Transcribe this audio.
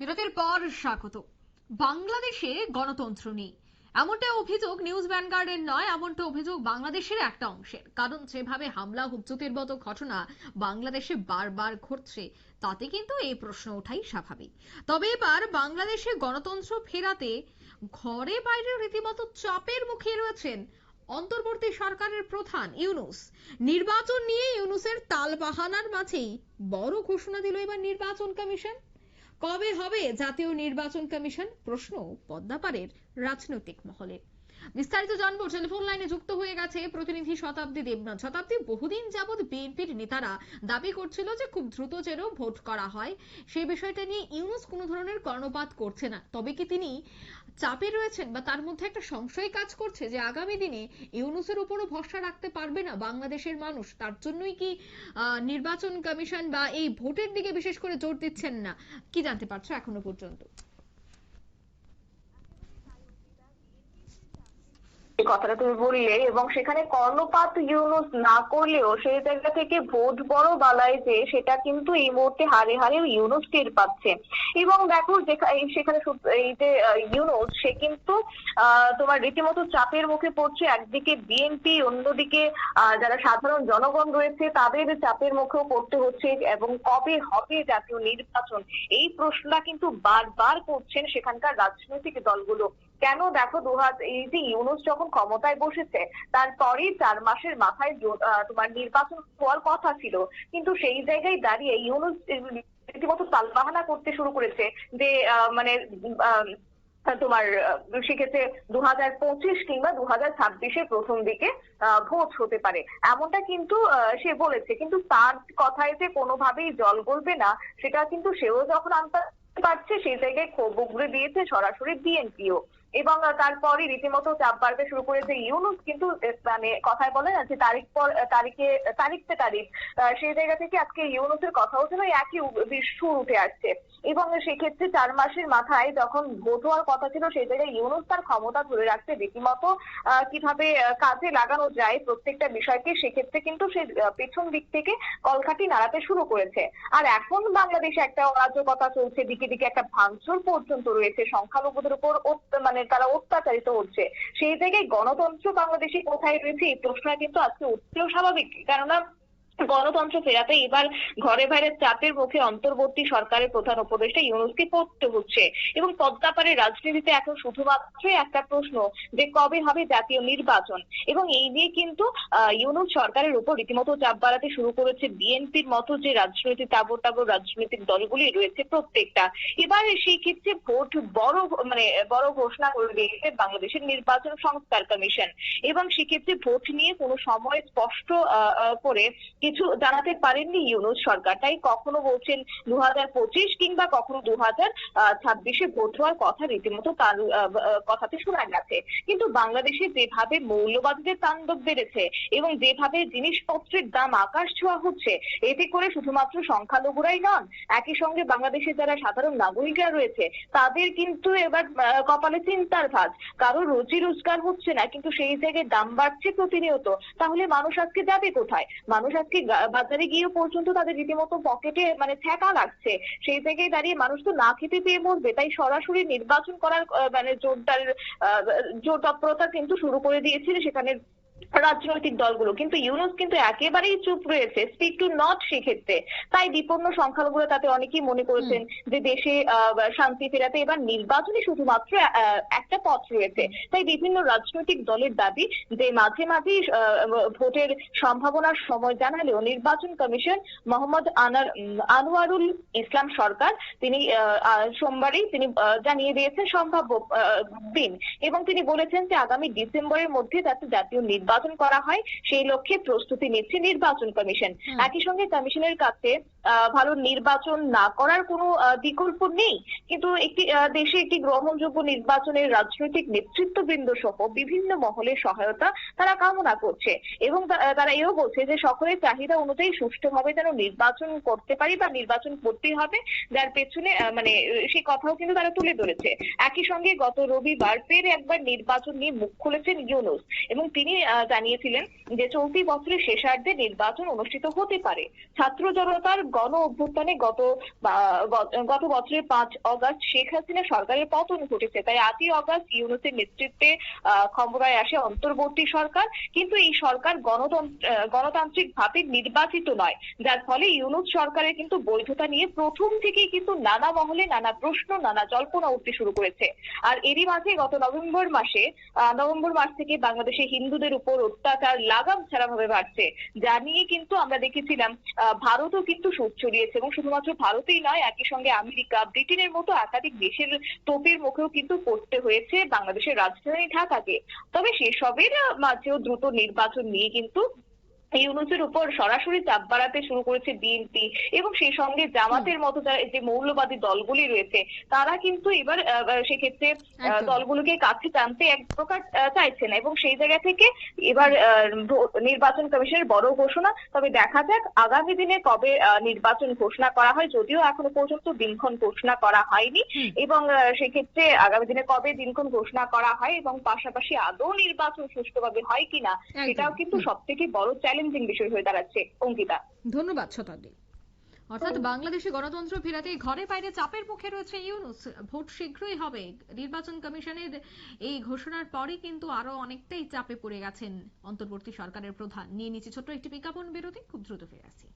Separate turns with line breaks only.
বিরতির পর স্বাগত। বাংলাদেশে গণতন্ত্র নেই। এমনটা অভিযোগ নিউজ ভ্যানগার্ডের নয়, এমনটা অভিযোগ বাংলাদেশের একটা অংশের। কারণ যেভাবে হামলা হুজ্জতের মতো ঘটনা বাংলাদেশে বারবার ঘটছে, তাতে কিন্তু এই প্রশ্ন ওঠাই স্বাভাবিক। তবে এবার বাংলাদেশে গণতন্ত্র ফেরাতে ঘরে বাইরে রীতিমতো চাপের মুখে রয়েছেন অন্তর্বর্তী সরকারের প্রধান ইউনুস। নির্বাচন নিয়ে ইউনুসের তালবাহানার মাঝেই বড় ঘোষণা দিল এবার নির্বাচন কমিশন। কবে হবে জাতীয় নির্বাচন কমিশন? প্রশ্ন পদ্মাপাড়ের রাজনৈতিক মহলে। বিস্তারিত জানব টেলিফোন লাইনে যুক্ত হয়ে গেছে প্রতিনিধি শতাব্দী দেবনাথ। শতাব্দী বহুদিন যাবৎ বিএনপির নেতারা দাবি করছিল যে খুব দ্রুত যেন ভোট করা হয়। সেই বিষয়টা নিয়ে ইউনুস কোনো ধরনের কর্ণপাত করছে না। তবে কি তিনি চাপে রয়েছেন বা তার মধ্যে একটা সংশয় কাজ করছে যে আগামী দিনে ইউনুসের উপরও ভরসা রাখতে পারবে না বাংলাদেশের মানুষ। তার জন্যই কি নির্বাচন কমিশন বা এই ভোটের দিকে বিশেষ করে জোর দিচ্ছেন না? কি জানতে পারছ এখনও পর্যন্ত?
যে কথাটা তুমি বললে, এবং সেখানে কর্ণপাত ইউনুস না করলেও সেই জায়গা থেকে ভোট বড় বালায় যে সেটা কিন্তু এই মুহূর্তে হারে হারে ইউনুস টের পাচ্ছে। এবং দেখো সেখানে এই যে ইউনুস, সে কিন্তু তোমার রীতিমতো চাপের মুখে পড়ছে। একদিকে বিএনপি, অন্যদিকে যারা সাধারণ জনগণ রয়েছে, তাদের চাপের মুখেও পড়তে হচ্ছে, এবং কবে হবে জাতীয় নির্বাচন? এই প্রশ্নটা কিন্তু বারবার করছেন সেখানকার রাজনৈতিক দলগুলো। কেন দেখো দু হাজার এই যে ইউনুস যখন ক্ষমতায় বসেছে, তারপরেই চার মাসের মাথায় তোমার নির্বাচন হওয়ার কথা ছিল। কিন্তু সেই জায়গায় দাঁড়িয়ে ইউনুস রীতিমতো তালবাহানা করতে শুরু করেছে যে মানে তোমার সেক্ষেত্রে দু হাজার পঁচিশ কিংবা দু হাজার ছাব্বিশের প্রথম দিকে ভোট হতে পারে। এমনটা কিন্তু সে বলেছে। কিন্তু তার কথায় যে কোনোভাবেই জল গলবে না, সেটা কিন্তু সেও যখন আনতে পারছে, সেই জায়গায় ক্ষোভ উগড়ে দিয়েছে সরাসরি বিএনপিও। এবং তারপরে রীতিমতো চাপ বাড়তে শুরু করেছে ইউনুস। কিন্তু মানে কথায় বলে না যে তারিখ পর তারিখে তারিখ পে তারিখ। সেই জায়গা থেকে আজকে ইউনুসের কথাও যেন একই সুর উঠে আসছে। এবং সেক্ষেত্রে চার মাসের মাথায় যখন ভোট হওয়ার কথা ছিল, সেই জায়গায় ইউনুস তার ক্ষমতা ধরে রাখতে রীতিমতো কীভাবে কাজে লাগানো যায় প্রত্যেকটা বিষয়কে, সেক্ষেত্রে কিন্তু সে পেছন দিক থেকে কলকাঠি নাড়াতে শুরু করেছে। আর এখন বাংলাদেশে একটা অরাজকতা চলছে, দিকে দিকে একটা ভাঙচুর পর্যন্ত রয়েছে। সংখ্যালঘুদের উপর মানে তারা অত্যাচারিত হচ্ছে। সেই জায়গায় গণতন্ত্র বাংলাদেশে কোথায় রয়েছে এই প্রশ্নটা কিন্তু আজকে উঠতেও স্বাভাবিক। কেননা গণতন্ত্র ফেরাতে এবার ঘরে বাইরে চাপের মুখে অন্তর্বর্তী সরকারের প্রধান উপদেষ্টা ইউনুসকে পড়তে হচ্ছে। এবং পদ্মাপাড়ের রাজনীতিতে এখন শুধুমাত্র একটা প্রশ্ন যে কবে হবে জাতীয় নির্বাচন? এবং এই নিয়ে কিন্তু ইউনুস সরকারের উপর রীতিমতো চাপ বাড়াতে শুরু করেছে বিএনপির মতো যে রাজনৈতিক তাবর তাবর রাজনৈতিক দলগুলি রয়েছে প্রত্যেকটা। এবার সেই ক্ষেত্রে ভোট বড় মানে বড় ঘোষণা করে দিয়েছে বাংলাদেশের নির্বাচন সংস্কার কমিশন। এবং সেক্ষেত্রে ভোট নিয়ে কোনো সময় স্পষ্ট করে কিছু জানাতে পারেননি ইউনুস সরকার। তাই কখনো বলছেন দু হাজার পঁচিশ কিংবা কখনো দু হাজার ছাব্বিশে ভোট হওয়ার কথা রীতিমতো তার কথাতে শোনা গেছে। কিন্তু বাংলাদেশে যেভাবে মৌলবাদীদের তাণ্ডব বেড়েছে এবং যেভাবে জিনিসপত্রের দাম আকাশ ছোঁয়া হচ্ছে, এতে করে শুধুমাত্র সংখ্যালঘুরাই নন, একই সঙ্গে বাংলাদেশে যারা সাধারণ নাগরিকরা রয়েছে, তাদের কিন্তু এবার কপালে চিন্তার ভাঁজ। কারও রুচি রোজগার হচ্ছে না, কিন্তু সেই জায়গায় দাম বাড়ছে প্রতিনিয়ত। তাহলে মানুষ আজকে যাবে কোথায়? মানুষ আজকে গা- বাজারে গিয়ে পর্যন্ত তাদের রীতিমতো পকেটে মানে ঠেকা লাগছে। সেই জায়গায় দাঁড়িয়ে মানুষ তো না খেতে পেয়ে মরবে, তাই সরাসরি নির্বাচন করার মানে জোরদার জোর তৎপরতা কিন্তু শুরু করে দিয়েছিল সেখানে রাজনৈতিক দলগুলো। কিন্তু ইউনুস কিন্তু একেবারেই চুপ রয়েছে স্পিক টু নট সেক্ষেত্রে। তাই বিপন্ন সংখ্যালঘুরা তাতে অনেকেই মনে করেছেন যে দেশে শান্তি ফেরাতে এবার নির্বাচনই শুধুমাত্র একটা পথ রয়েছে। তাই বিভিন্ন রাজনৈতিক দলের দাবি যে মাঝে মাঝেই আহ, ভোটের সম্ভাবনার সময় জানালেও নির্বাচন কমিশন মোহাম্মদ আনার আনোয়ারুল ইসলাম সরকার তিনি সোমবারই তিনি জানিয়ে দিয়েছেন সম্ভাব্য দিন। এবং তিনি বলেছেন যে আগামী ডিসেম্বরের মধ্যে যাতে জাতীয় নির্বাচন করা হয় সেই লক্ষ্যে প্রস্তুতি নিচ্ছে নির্বাচন কমিশন। একই সঙ্গে কমিশনের কাছে ভালো নির্বাচন না করার কোনো বিকল্প নেই। কিন্তু একটি দেশে একটি গ্রহণযোগ্য নির্বাচনের রাজনৈতিক নেতৃত্ববৃন্দ সহ বিভিন্ন মহলের সহায়তা তারা কামনা করছে। এবং তারা এও বলছে যে সকলের চাহিদা অনুযায়ী সুষ্ঠুভাবে যেন নির্বাচন করতে পারি বা নির্বাচন করতেই হবে। যার পেছনে মানে সেই কথাও কিন্তু তারা তুলে ধরেছে। একই সঙ্গে গত রবিবার ফের একবার নির্বাচন নিয়ে মুখ খুলেছেন ইউনুস। এবং তিনি জানিয়েছিলেন যে চলতি বছরের শেষার্ধে নির্বাচন অনুষ্ঠিত হতে পারে। ছাত্র জনতার গণ অভ্যুত্থানে গত গত বছরের পাঁচ অগস্ট শেখ হাসিনা সরকারের পতন ঘটেছে। তাই আটই অগস্ট ইউনুসের নেতৃত্বে ক্ষমতায় আসে অন্তর্বর্তী সরকার। কিন্তু এই সরকার গণতন্ত্র গণতান্ত্রিক ভাবে নির্বাচিত নয়। যার ফলে ইউনুস সরকারের কিন্তু বৈধতা নিয়ে প্রথম থেকেই কিন্তু নানা মহলে নানা প্রশ্ন, নানা জল্পনা উঠতে শুরু করেছে। আর এরই মাঝে গত নভেম্বর মাসে নভেম্বর মাস থেকে বাংলাদেশে হিন্দুদের উপর অত্যাচার লাগাম ছাড়া ভাবে বাড়ছে। যা নিয়ে কিন্তু আমরা দেখেছিলাম ভারতও কিন্তু সুদ ছড়িয়েছে এবং শুধুমাত্র ভারতেই নয়, একই সঙ্গে আমেরিকা, ব্রিটেনের মতো একাধিক দেশের তোপের মুখেও কিন্তু পড়তে হয়েছে, বাংলাদেশের রাজধানী ঢাকাকে। তবে সেসবের মাঝেও দ্রুত নির্বাচন নিয়ে কিন্তু ইউনুসের উপর সরাসরি চাপ বাড়াতে শুরু করেছে বিএনপি এবং সেই সঙ্গে জামাতের মতো যা- যে মৌলবাদী দলগুলি রয়েছে তারা কিন্তু এবার সেক্ষেত্রে দলগুলোকে কাছে টানতে এক প্রকার চাইছে না এবং সেই জায়গা থেকে এবার নির্বাচন কমিশনের বড় ঘোষণা। তবে দেখা যাক আগামী দিনে কবে আহ, নির্বাচন ঘোষণা করা হয় যদিও এখনও পর্যন্ত দিনক্ষণ ঘোষণা করা হয়নি। এবং সেক্ষেত্রে আগামী দিনে কবে দিনক্ষণ ঘোষণা করা হয় এবং পাশাপাশি আদৌ নির্বাচন সুষ্ঠুভাবে হয় কিনা সেটাও কিন্তু সব থেকে বড় চ্যালেঞ্জিং বিষয় হয়ে দাঁড়াচ্ছে, অঙ্কিতা।
ধন্যবাদ শতাব্দী। অর্থাৎ বাংলাদেশে গণতন্ত্র ফেরাতে ঘরে বাইরে চাপের মুখে রয়েছে ইউনুস। ভোট শীঘ্রই হবে। নির্বাচন কমিশনের এই ঘোষণার পরে কিন্তু আরও অনেকটাই চাপে পড়ে গেছেন অন্তর্বর্তী সরকারের প্রধান। নিয়ে নিচে ছোট্ট একটি বিজ্ঞাপন বিরতি, খুব দ্রুত ফিরে আসছি।